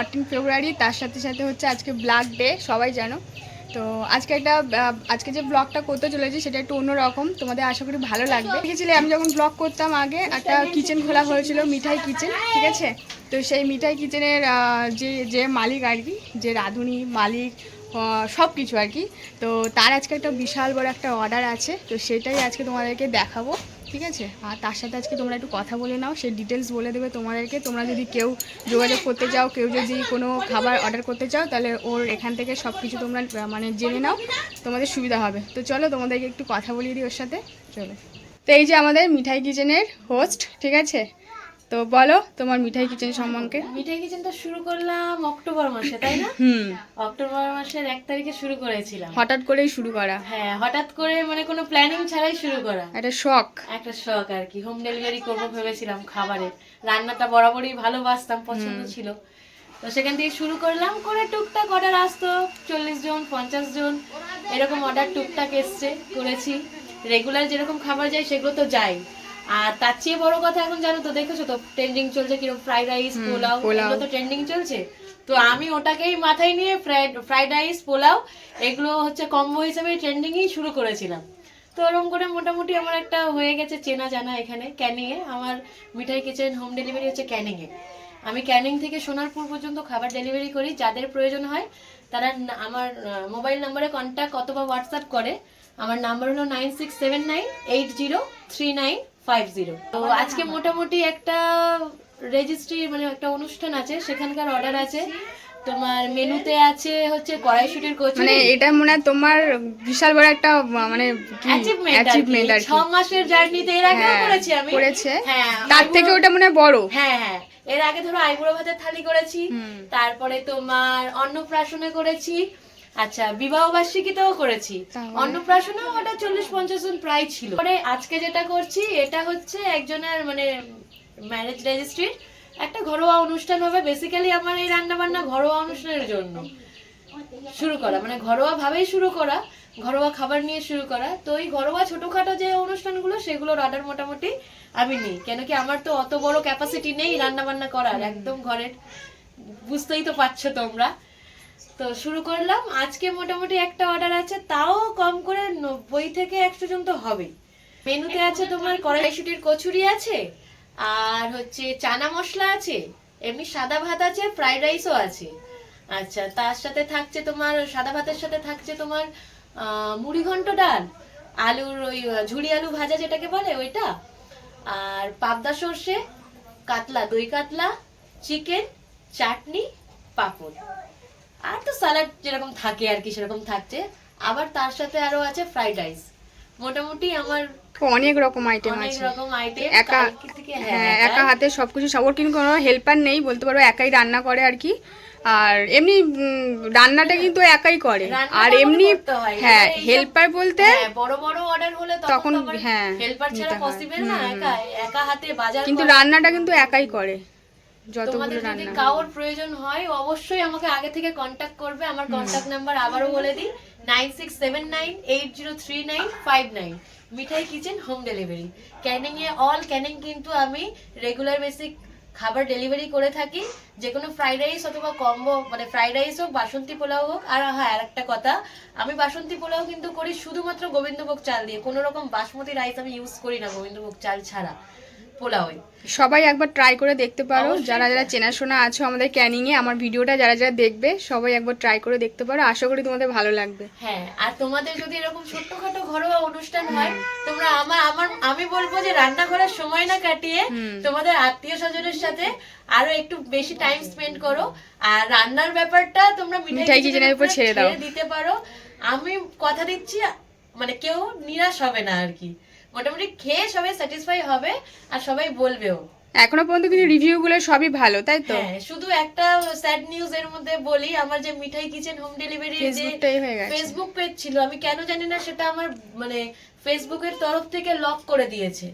Fourteen February তার সাথে সাথে হচ্ছে আজকে ব্ল্যাক ডে সবাই জানো। তো আজকে একটা আজকে যে ব্লগটা করতে চলেছি সেটা একটু অন্যরকম। তোমাদের আশা করি ভালো লাগবে। দেখেছিলে, আমি যখন ব্লগ করতাম আগে, একটা কিচেন খোলা হয়েছিল, মিঠাই কিচেন ঠিক আছে? তো সেই মিঠাই কিচেনের যে যে মালিক আর কি, যে রাঁধুনি মালিক সব কিছু আর কি। তো তার আজকে একটা বিশাল বড় একটা অর্ডার আছে, তো সেটাই আজকে তোমাদেরকে দেখাবো। ঠিক আছে? আর তার সাথে আজকে তোমরা একটু কথা বলে নাও, সে ডিটেলস বলে দেবে তোমাদেরকে। তোমরা যদি কেউ যোগাযোগ করতে চাও, কেউ যদি কোনো খাবার অর্ডার করতে চাও, তাহলে ওর এখান থেকে সব কিছু তোমরা মানে জেনে নাও। তোমাদের সুবিধা হবে। তো চলো তোমাদেরকে একটু কথা বলিয়ে দিই ওর সাথে। চলো। তো এই যে আমাদের মিঠাই কিচেনের হোস্ট ঠিক আছে? তো বলো তোমার মিঠাই কিচেন সম্পর্কে মিঠাই কিচেনটা শুরু করলাম অক্টোবর মাসে তাই না? হুম। অক্টোবর মাসের এক তারিখে শুরু করেছিলাম। হঠাৎ করেই শুরু করা? হ্যাঁ হঠাৎ করে মানে কোনো প্ল্যানিং ছাড়াই শুরু করা। একটা শখ। একটা শখ আর কি হোম ডেলিভারি করব ভেবেছিলাম খাবারের। রান্নাটা বরাবরই ভালোবাসতাম পছন্দ ছিল। তো সেখান থেকে শুরু করলাম করে টুকটাক অর্ডার আসতো চল্লিশ জন পঞ্চাশ জন এরকম অর্ডার টুকটাক এসছে করেছি। রেগুলার যেরকম খাবার যায় সেগুলো তো যাই। আর তার চেয়ে বড় কথা এখন জানো তো দেখেছ তো ট্রেন্ডিং চলছে কীরকম ফ্রাইড রাইস পোলাও পোলাও। এগুলো তো ট্রেন্ডিং চলছে। তো আমি ওটাকেই মাথায় নিয়ে ফ্রাইড ফ্রাইড রাইস পোলাও এগুলো হচ্ছে কম্বো হিসেবে ট্রেন্ডিংই শুরু করেছিলাম। তো ওরকম করে মোটামুটি আমার একটা হয়ে গেছে চেনা জানা এখানে ক্যানিংয়ে। আমার মিঠাই কিচেন হোম ডেলিভারি হচ্ছে ক্যানিংয়ে। আমি ক্যানিং থেকে সোনারপুর পর্যন্ত খাবার ডেলিভারি করি যাদের প্রয়োজন হয় তারা আমার মোবাইল নাম্বারে কন্ট্যাক্ট অথবা হোয়াটসঅ্যাপ করে। আমার নাম্বার হলো nine six seven nine eight zero three nine five zero তো আজকে মোটামুটি একটা রেজিস্ট্রি মানে একটা অনুষ্ঠান আছে সেখানকার অর্ডার আছে। তোমার মেনুতে আছে হচ্ছে কড়াইশুটির মানে এটা মনে হয় তোমার বিশাল বড় একটা মানে অ্যাচিভমেন্ট অ্যাচিভমেন্ট আর ছ কি। মাসের জার্নিতে এর আগেও হ্যাঁ, করেছি আমি। করেছে। হ্যাঁ তার থেকে ওটা মনে হয় বড়। হ্যাঁ হ্যাঁ। এর আগে ধরো আইবুড়ো ভাতের থালি করেছি। হুম। তারপরে তোমার অন্নপ্রাশনে করেছি। আচ্ছা বিবাহ বার্ষিকীতেও করেছি? অন্নপ্রাশনেও ওটা চল্লিশ পঞ্চাশ জন প্রায় ছিল। পরে আজকে যেটা করছি এটা হচ্ছে একজনের মানে ম্যারেজ রেজিস্ট্রির একটা ঘরোয়া অনুষ্ঠান হবে। বেসিক্যালি আমার এই রান্না বান্না ঘরোয়া অনুষ্ঠানের জন্য শুরু করা মানে ঘরোয়া ভাবেই শুরু করা ঘরোয়া খাবার নিয়ে শুরু করা। তো এই ঘরোয়া ছোটখাটো যে অনুষ্ঠানগুলো সেগুলোর অর্ডার মোটামুটি আমি নিই। কেন কি আমার তো অত বড় ক্যাপাসিটি নেই রান্না বান্না করার একদম ঘরের। বুঝতেই তো পারছ তোমরা। তো শুরু করলাম। আজকে মোটামুটি একটা অর্ডার আছে তাও কম করে নব্বই থেকে একশো জন তো হবে মেনুতে আছে তোমার কড়াইশুটির কচুরি আছে আর হচ্ছে চানা মশলা আছে এমনি সাদা ভাত আছে ফ্রাইড রাইসও আছে। আচ্ছা তার সাথে থাকছে তোমার সাদা ভাতের সাথে থাকছে তোমার মুড়ি ঘন্ট ডাল আলুর ওই ঝুড়ি আলু ভাজা যেটাকে বলে ওইটা আর পাবদা সর্ষে কাতলা দই কাতলা চিকেন চাটনি পাঁপড়। আর তো স্যালাড যেরকম থাকে আর কি সেরকম থাকছে। আবার তার সাথে আরও আছে ফ্রাইড রাইস। মোটামুটি আমার অনেক রকম আইটেম অনেক আছে। রকম আইটেম একা হ্যাঁ একা হাতে সবকিছু সব- ওর কিন্তু কোনো হেল্পার নেই বলতে পারো একাই রান্না করে আর কি। আর এমনি রান্নাটা কিন্তু একাই করে। আর এমনি হ্যাঁ। হেল্পার বলতে হ্যাঁ, বড় বড় অর্ডার হলে তখন, হ্যাঁ, হেল্পার ছাড়া পসিবল না একা একা হাতে বাজার কিন্তু রান্নাটা কিন্তু একাই করে। তোমাদের যদি কারোর প্রয়োজন হয় অবশ্যই আমাকে আগে থেকে কন্ট্যাক্ট করবে। আমার কন্ট্যাক্ট নাম্বার আবারও বলে দিই nine six seven nine eight zero three nine five nine Mithai kitchen home delivery Canning এ অল ক্যানিং কিন্তু আমি রেগুলার বেসিক খাবার ডেলিভারি করে থাকি। যে কোনো ফ্রাইড রাইস অথবা কম্বো মানে ফ্রাইড রাইস হোক বাসন্তী পোলাও হোক আর হ্যাঁ আর একটা কথা আমি বাসন্তী পোলাও কিন্তু করি শুধুমাত্র গোবিন্দভোগ চাল দিয়ে। কোনো রকম বাসমতি রাইস আমি ইউজ করি না গোবিন্দভোগ চাল ছাড়া। পোলাওয়ে সবাই একবার ট্রাই করে দেখতে পারো। যারা যারা চেনাশোনা আছো আমাদের ক্যানিং এ আমার ভিডিওটা যারা যারা দেখবে সবাই একবার ট্রাই করে দেখতে পারো। আশা করি তোমাদের ভালো লাগবে। হ্যাঁ আর তোমাদের যদি এরকম ছোট্টখাটো ঘরোয়া অনুষ্ঠান হয় তোমরা আমার আমার আমি বলব যে রান্না করার সময় না কাটিয়ে তোমাদের আত্মীয় স্বজনের সাথে আরও একটু বেশি টাইম স্পেন্ড করো। আর রান্নার ব্যাপারটা তোমরা মিঠাই কিচেনের উপর ছেড়ে দাও। দিতে পারো। আমি কথা দিচ্ছি মানে কেউ নিরাশ হবে না আর কি। মোটামুটি খেয়ে সবাই স্যাটিসফাই হবে আর সবাই বলবেও। এখনও পর্যন্ত কিন্তু রিভিউ গুলো সবই ভালো তাই তো? হ্যাঁ শুধু একটা স্যাড নিউজ এর মধ্যে বলি আমার যে মিঠাই কিচেন হোম ডেলিভারি যে ফেসবুক পেজ ছিল আমি কেন জানি না সেটা আমার মানে ফেসবুকের তরফ থেকে লক করে দিয়েছে।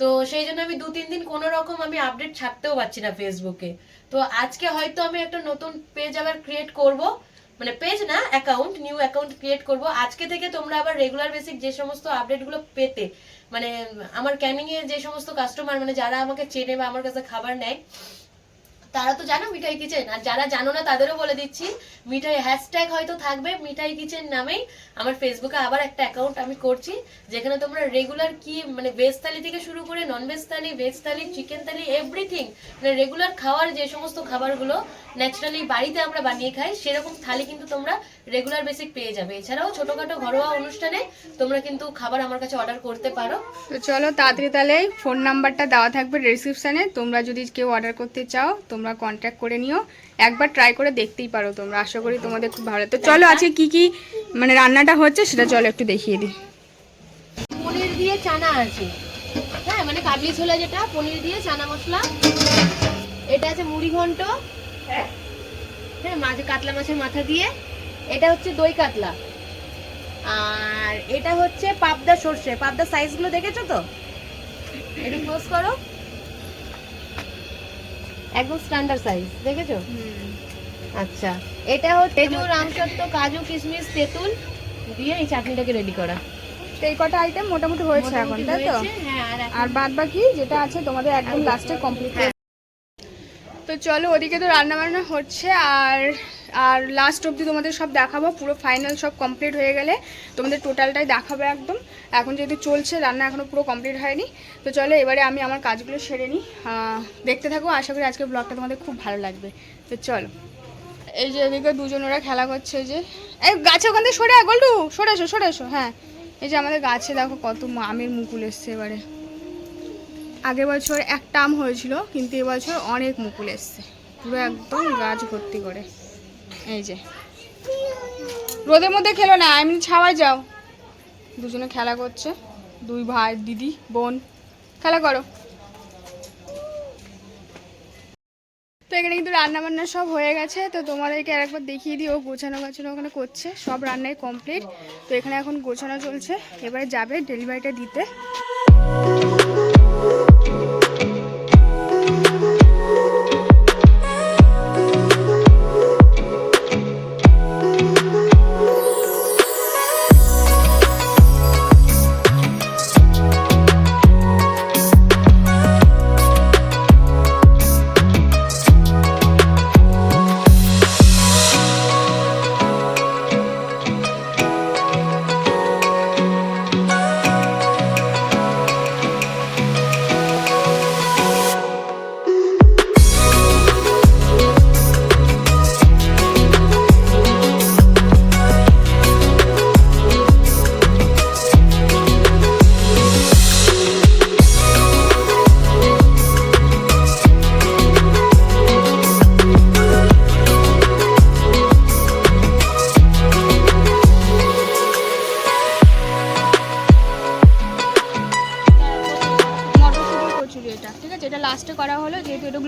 তো সেই জন্য আমি দু তিন দিন কোনো রকম আমি আপডেট ছাড়তেও পারছি না ফেসবুকে তো আজকে হয়তো আমি একটা নতুন পেজ আবার ক্রিয়েট করব মানে পেজ না অ্যাকাউন্ট নিউ অ্যাকাউন্ট ক্রিয়েট করব। আজকে থেকে তোমরা আবার রেগুলার বেসিক যে সমস্ত আপডেটগুলো পেতে মানে আমার ক্যানিংয়ে যে সমস্ত কাস্টমার মানে যারা আমাকে চেনে বা আমার কাছে খাবার নেয় তারা তো জানো মিঠাই কিচেন। আর যারা জানো না, তাদেরও বলে দিচ্ছি, মিঠাই হ্যাশট্যাগ হয়তো থাকবে মিঠাই কিচেন নামেই। আমার ফেসবুকে আবার একটা অ্যাকাউন্ট আমি করছি, যেখানে তোমরা রেগুলার কি মানে ভেজ থালি থেকে শুরু করে non veg thali veg thali chicken thali everything মানে রেগুলার খাওয়ার যে সমস্ত খাবারগুলো ন্যাচারালি বাড়িতে আমরা বানিয়ে খাই, সেরকম থালি কিন্তু তোমরা রেগুলার বেসিক পেয়ে যাবে। এছাড়াও ছোটখাটো ঘরোয়া অনুষ্ঠানে তোমরা কিন্তু খাবার আমার কাছে অর্ডার করতে পারো। তো চলো তাড়াতাড়ি তাহলে ফোন নাম্বারটা দেওয়া থাকবে রিসিপশানে তোমরা যদি কেউ অর্ডার করতে চাও, তোমরা কন্ট্যাক্ট করে নিও। একবার ট্রাই করে দেখতেই পারো তোমরা। আশা করি তোমাদের খুব ভালো। তো চলো আজকে কি কি মানে রান্নাটা হচ্ছে সেটা চলো একটু দেখিয়ে দিই। পনির দিয়ে চানা আছে। হ্যাঁ মানে কাবলি ছোলা যেটা, পনির দিয়ে চানা মশলা। এটা আছে মুড়ি ঘন্ট। হ্যাঁ মাঝে কাতলা মাছের মাথা দিয়ে। এটা হচ্ছে দই কাতলা। আর এটা হচ্ছে পাবদা সর্ষে। পাবদা সাইজগুলো দেখেছ তো? এটা ক্লোজ করো। একদম স্ট্যান্ডার্ড সাইজ দেখেছ? আচ্ছা এটা হচ্ছে খেজুর আমসত্ব কাজু কিশমিশ তেঁতুল দিয়ে এই চাটনিটাকে রেডি করা। তো এই কটা আইটেম মোটামুটি হয়েছে এখন তাই তো? হ্যাঁ আর আর বাদ বাকি যেটা আছে তোমাদের একদম লাস্টে কমপ্লিট তো চলো ওদিকে তো রান্না বান্না হচ্ছে আর আর লাস্ট অবধি তোমাদের সব দেখাবো, পুরো ফাইনাল সব কমপ্লিট হয়ে গেলে তোমাদের টোটালটাই দেখাবো একদম। এখন যেহেতু চলছে, রান্না এখনও পুরো কমপ্লিট হয়নি। তো চলো এবারে আমি আমার কাজগুলো সেরে নিই। দেখতে থাকো, আশা করি আজকের ব্লগটা তোমাদের খুব ভালো লাগবে। তো চলো। এই যে এদিকে দুজন ওরা খেলা করছে যে। এই গাছে ওখান থেকে সরে গোল্ডু! সরে এসো সরে এসো হ্যাঁ। এই যে আমাদের গাছে দেখো কত আমের মুকুল এসছে এবারে। আগের বছর একটা আম হয়েছিল, কিন্তু এবছর অনেক মুকুল এসছে। পুরো একদম গাছ ভর্তি করে। এই যে। রোদের মধ্যে খেলো না এমনি ছাওয়ায় যাও। দুজনে খেলা করছে, দুই ভাই, দিদি, বোন, খেলা করো। তো এখানে কিন্তু রান্না বান্না সব হয়ে গেছে, তো তোমাদেরকে আর একবার দেখিয়ে দিই, ও গোছানো গাছানো ওখানে করছে, সব রান্নাই কমপ্লিট তো এখানে এখন গোছানো চলছে, এবারে যাবে ডেলিভারিটা দিতে।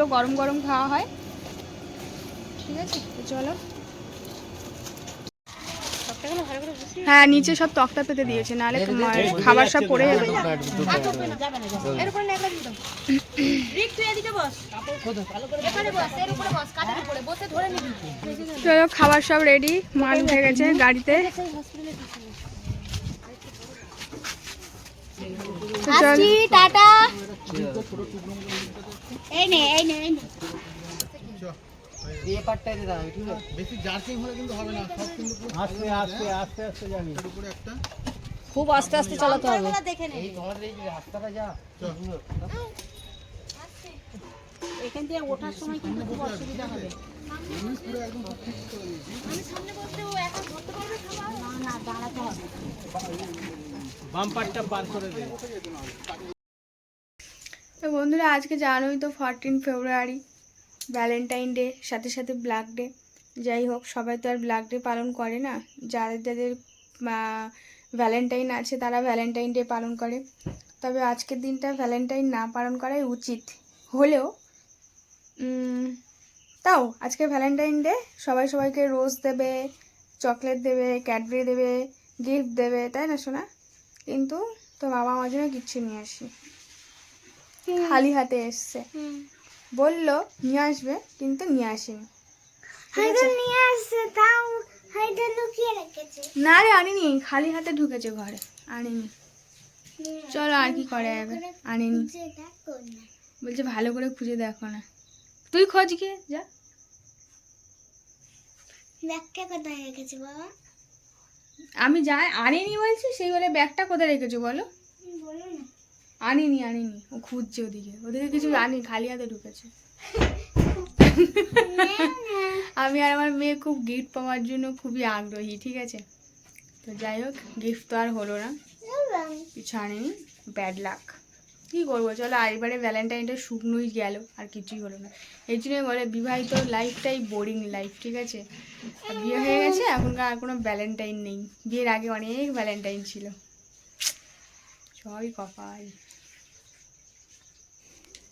এটাগুলো গরম গরম খাওয়া হয়। ঠিক আছে? তো চলো। হ্যাঁ নিচে সব তক্তা পেতে দিয়েছে নাহলে তোমার খাবার সব পড়ে যাবে। চলো খাবার সব রেডি মাল উঠে গেছে গাড়িতে। চল টাটা। এই নে এই নে এই নে। বেশি জার্কিং হলে কিন্তু হবে না সব কিন্তু আস্তে আস্তে আস্তে আস্তে জানি। উপরে একটা। খুব আস্তে আস্তে চালাতে হবে। দেখে নে। এখান থেকে ওঠার সময় কিন্তু খুব অসুবিধা হবে। না না দাঁড়াতে হবে। তো বন্ধুরা, আজকে জানোই তো ফরটিন ফেব্রুয়ারি ভ্যালেন্টাইন ডে সাথে সাথে ব্ল্যাক ডে যাই হোক, সবাই তো আর ব্ল্যাক ডে পালন করে না। যাদের যাদের ভ্যালেন্টাইন আছে, তারা ভ্যালেন্টাইন ডে পালন করে। তবে আজকের দিনটা ভ্যালেন্টাইন না পালন করাই উচিত। হলেও তাও আজকে ভ্যালেন্টাইন ডে সবাই সবাইকে রোজ দেবে চকলেট দেবে ক্যাডবেরি দেবে গিফট দেবে, তাই না শোনা কিন্তু তো বাবা আমার জন্য কিচ্ছু নিয়ে আসি। খালি হাতে এসছে। বলল নিয়ে আসবে কিন্তু নিয়ে আসেনি। নিয়ে আসছে তাও লুকিয়ে রেখেছে। না রে আনিনি। খালি হাতে ঢুকেছে ঘরে। আনিনি। চলো আর কি করে যাবে? আনিনি। বলছে ভালো করে খুঁজে দেখো না। তুই খোঁজ গিয়ে যা। ব্যাগটা কোথায় রেখেছি বাবা? আমি যাই আনিনি বলছি, সেই বলে ব্যাগটা কোথায় রেখেছো বলো? আনিনি আনিনি। ও খুঁজছে ওদিকে। ওদিকে কিছু আনি খালি হাতে ঢুকেছে। আমি আর আমার মেয়ে খুব গিফট পাওয়ার জন্য খুবই আগ্রহী, ঠিক আছে? তো যাই হোক গিফট তো আর হলো না। কিছু আনিনি ব্যাড লাক কী করব? চলো আর এবারে ভ্যালেন্টাইনটা শুকনোই গেল আর কিছুই হলো না। এই জন্যই বলে বিবাহিত লাইফটাই বোরিং লাইফ ঠিক আছে? বিয়ে হয়ে গেছে এখনকার আর কোনো ভ্যালেন্টাইন নেই। বিয়ের আগে অনেক ভ্যালেন্টাইন ছিল। সবই কপাল।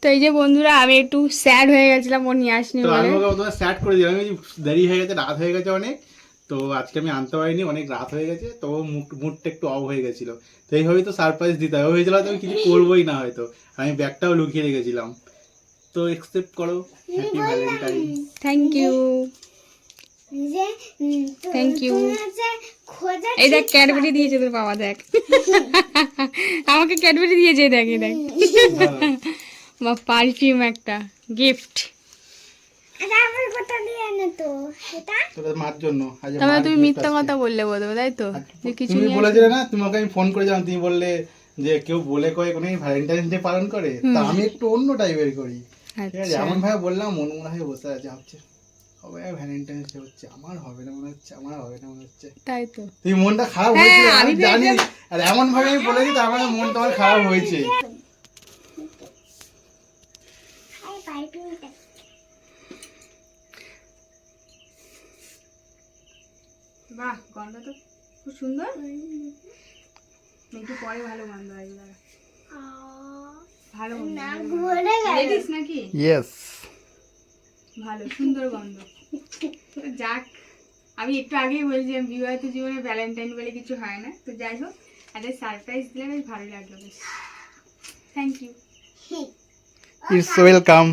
তো এই যে বন্ধুরা আমি একটু স্যাড হয়ে গেছিলাম ও নিয়ে আসনি বলে। স্টার্ট করে দিলাম দেরি হয়ে গেছে রাত হয়ে গেছে অনেক। তো আজকে আমি আনতে পারিনি অনেক রাত হয়ে গেছে তো মুড মুডটা একটু অফ হয়ে গেছিল। তো এইভাবেই তো সারপ্রাইজ দিতে হবে হয়েছিল হয়তো আমি কিছু করবোই না হয়তো। আমি ব্যাগটাও লুকিয়ে রেখেছিলাম। তো একসেপ্ট করো। হ্যাপি ভ্যালেন্টাইন থ্যাংক ইউ হচ্ছে খোঁজা এই দেখ ক্যাডবেরি দিয়েছে তোর বাবা দেখ। আমাকে ক্যাডবেরি দিয়েছে দেখ এই দেখ। বা পারফিউম একটা গিফট তাহলে মার তুমি মিথ্যা কথা বললে বোধহয় তাই তো? যে কিছু তুমি বলেছিলে না তোমাকে আমি ফোন করেছিলাম তুমি বললে যে কেউ বলে কয়ে কোনো ভ্যালেন্টাইন্স ডে পালন করে তা আমি একটু অন্য টাইপের করি। ঠিক আছে আচ্ছা। এমন ভাবে বললাম মন মনে হয়ে বসে আছে ভাবছে হবে ভ্যালেন্টাইন্স ডে হচ্ছে? আমার হবে না মনে হচ্ছে আমার হবে না মনে হচ্ছে। তাই তো। তুমি মনটা খারাপ হ্যাঁ, হয়েছে আমি আমি জানি। আর এমন ভাবে আমি বলেছি তার মানে মন তোমার খারাপ হয়েছে আরে পাইপিংটা বাহ গন্ধ তো খুব সুন্দর। একটু পরে ভালো গন্ধ আসবে। ভালো নাকি? ইয়েস ভালো সুন্দর গন্ধ। যাক আমি একটু আগেই বলছিলাম বিবাহিত জীবনে ভ্যালেন্টাইন বলে কিছু হয় না। তো যাই হোক একটা সারপ্রাইজ দিলে বেশ ভালো লাগল বেশ। থ্যাংক ইউ ইটস ওয়েলকাম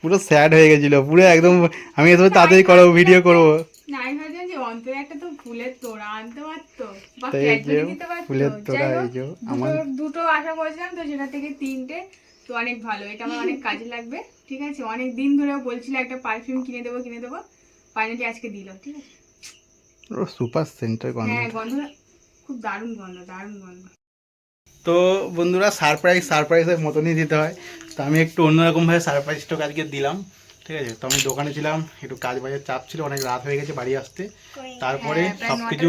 পুরো স্যাড হয়ে গেছিল পুরো একদম আমি এত তাড়াতাড়ি করব ভিডিও করব। না আমি ভাবছিলাম যে অন্তরে একটা তো ফুলের তোড়া আনতে পারতো। বা ক্যাডবেরি দিতে পারতো। ফুলের তোড়া এই যে দুটো আমার- দুটো আশা করেছিলাম তো সেটা থেকে তিনটে। তো অনেক ভালো এটা আমার অনেক কাজে লাগবে। ঠিক আছে অনেক দিন ধরেও বলছিল একটা পারফিউম কিনে দেবো কিনে দেবো। ফাইনালি আজকে দিল ঠিক আছে? সুপার সেন্টার হ্যাঁ গন্ধ খুব দারুণ গন্ধ দারুণ গন্ধ। তো বন্ধুরা সারপ্রাইজ সারপ্রাইজের মতনই দিতে হয়। তো আমি একটু অন্যরকমভাবে সারপ্রাইজটা আজকে দিলাম। ঠিক আছে? তো আমি দোকানে ছিলাম একটু কাজ বাজার চাপ ছিল অনেক রাত হয়ে গেছে বাড়ি আসতে। তারপরে সবকিছু সবকিছু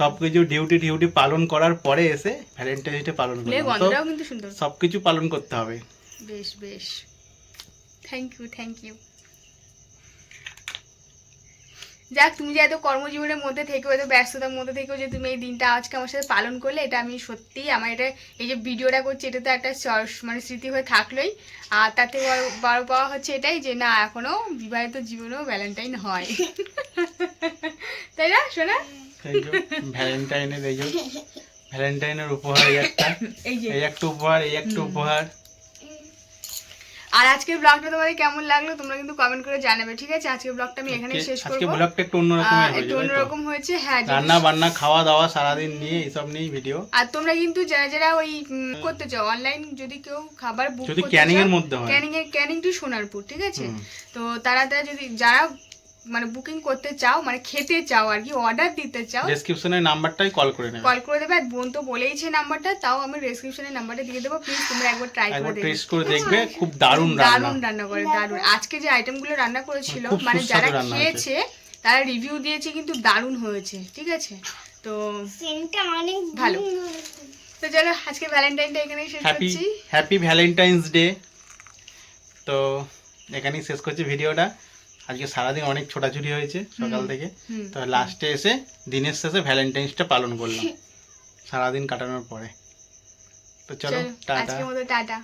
সব কিছু সব ডিউটি টিউটি পালন করার পরে এসে ভ্যালেন্টাইন ডে পালন করতে করলাম সব কিছু পালন করতে হবে। বেশ বেশ। থ্যাংক ইউ থ্যাংক ইউ যাক তুমি যে এত কর্মজীবনের মধ্যে থেকেও এত ব্যস্ততার মধ্যে থেকেও যে তুমি এই দিনটা আজকে আমার সাথে পালন করলে এটা আমি সত্যি আমার এটা এই যে ভিডিওটা করছি এটা তো একটা মানে স্মৃতি হয়ে থাকলোই। আর তাতে বড়- পাওয়া হচ্ছে এটাই যে না এখনও বিবাহিত জীবনেও ভ্যালেন্টাইন হয়। তাই না শোনা ভ্যালেন্টাইনের এই যে ভ্যালেন্টাইনের উপহার এই একটা এই একটা উপহার এই একটা উপহার। আর আজকের ব্লগটা তোমাদের কেমন লাগল তোমরা কিন্তু কমেন্ট করে জানাবে ঠিক আছে? আজকের ব্লগটা আমি এখানে শেষ শেষ আজকে করব। ব্লগটা একটু অন্যরকম রকম হয়েছে একটু? অন্যরকম হয়েছে হ্যাঁ রান্না বান্না খাওয়া দাওয়া সারা দিন নিয়ে এসব নিয়ে ভিডিও আর তোমরা কিন্তু যারা যারা ওই করতে চাও অনলাইন যদি কেউ খাবার বুক যদি ক্যানিং এর মধ্যে হয়। ক্যানিং এর ক্যানিং টু সোনারপুর ঠিক আছে? তো তারা তারা যদি যারা মানে বুকিং করতে চাও মানে খেতে চাও আর কি অর্ডার দিতে চাও ডেসক্রিপশনের নাম্বারটাই কল করে নেবে। কল করে দেবে। আর বোন তো বলেইছে নাম্বারটা তাও আমি ডেসক্রিপশনের নাম্বারটা দিয়ে দেবো। প্লিজ তোমরা একবার ট্রাই করে একবার দেখবে। টেস্ট করে দেখবে খুব দারুণ রান্না। দারুণ রান্না করে দারুণ। আজকে যে আইটেমগুলো রান্না করেছিল মানে যারা খেয়েছে তারা রিভিউ দিয়েছে কিন্তু দারুণ হয়েছে ঠিক আছে? তো সেন্টটা অনেক ভালো। তো চলো আজকে ভ্যালেন্টাইনটা এখানেই শেষ হ্যাপি করছি। হ্যাপি ভ্যালেন্টাইন্স ডে তো এখানেই শেষ করছি ভিডিওটা। আজকে সারাদিন অনেক ছোটাছুটি হয়েছে সকাল থেকে। তো লাস্টে এসে দিনের শেষে ভ্যালেন্টাইন্সটা পালন করলাম। সারাদিন কাটানোর পরে। তো চলো টাটা। টাটা।